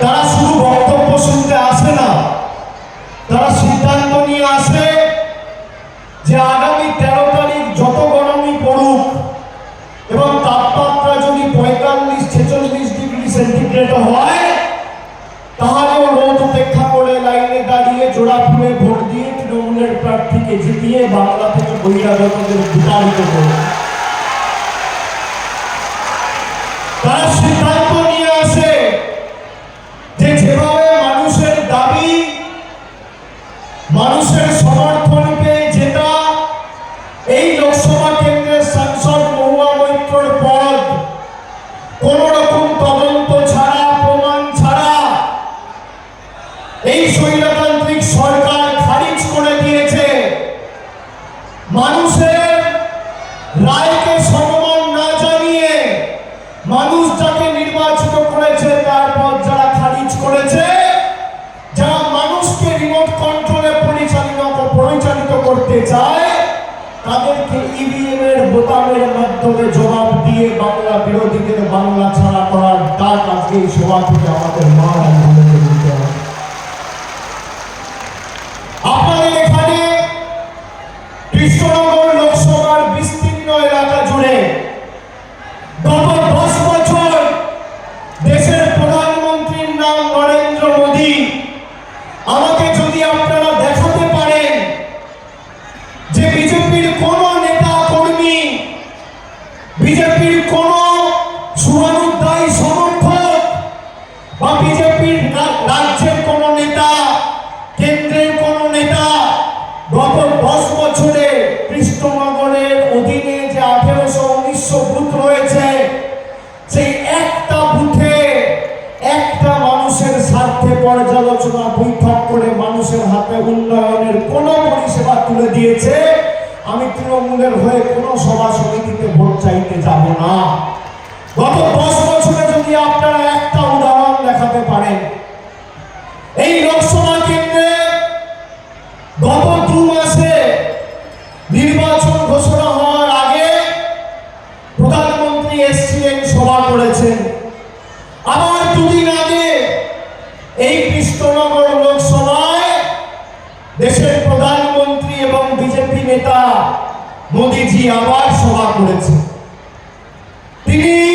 তারা শুধু বক্তব্য শুনতে আসে না, তারা সিদ্ধান্ত নিয়ে আসে যে আগামী তেরো তারিখ যত গরমই পড়ুক এবং তাপমাত্রা যদি পঁয়তাল্লিশ, ছেচল্লিশ ডিগ্রি সেন্টিগ্রেড হয় তাহলেও রোদ উপেক্ষা করে লাইনে দাঁড়িয়ে জোড়া ফুলে ভোট দিয়ে তৃণমূলের প্রার্থীকে জিতিয়ে বাংলা থেকে বহিরাগতদের বিতাড়িত করবে। তারা করতে চায় তাদেরকে ইভিএম এর বোতামের মাধ্যমে বিজেপির কোন শুভানুদ্দায়ী সমর্থক বা বিজেপির রাজ্যের কোন নেতা, কেন্দ্রের কোন নেতা গত দশ বছরে কৃষ্ণনগরের অধীনে যে আঠেরোশো উনিশশো বুথ রয়েছে, সেই একটা বুথে একটা মানুষের স্বার্থে পর্যালোচনা, বৈঠক করে মানুষের হাতে উন্নয়নের কোন পরিষেবা তুলে দিয়েছে আমি তৃণমূলের হয়ে কোনো সভা সমিতিতে ভোট চাইতে যাব না। মোদীজি আবার সভা করেছে তিনি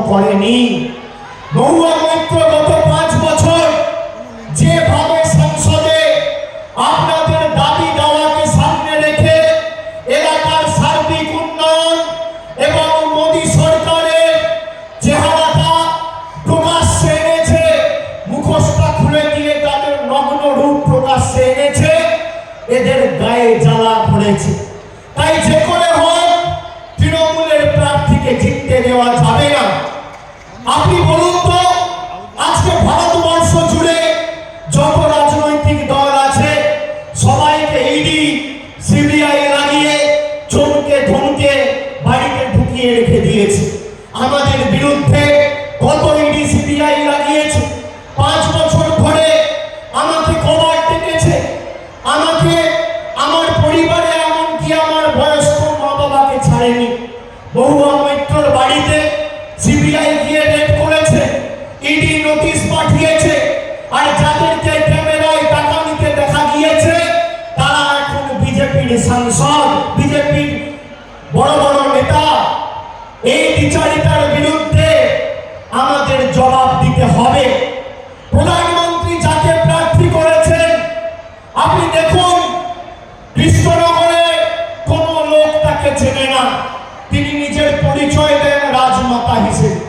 করেনি। মহুয়া বহু মৈত্রর বাড়িতে সিবিআই গিয়ে রেড করেছে ইডি নোটিশ পাঠিয়েছে, আর যাদেরকে ক্যামেরায় টাকা নিতে দেখা গিয়েছে, তারা এখন বিজেপির সাংসদ। নিজের পরিচয় দেন রাজমাতা হিসেবে।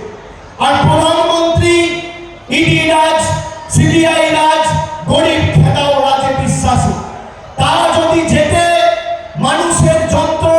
আর প্রধানমন্ত্রী, ইডি রাজ, সিবিআই রাজ, গরিব খেতাও রাজে বিশ্বাসী। তারা যদি যেতে মানুষের যন্ত্রণা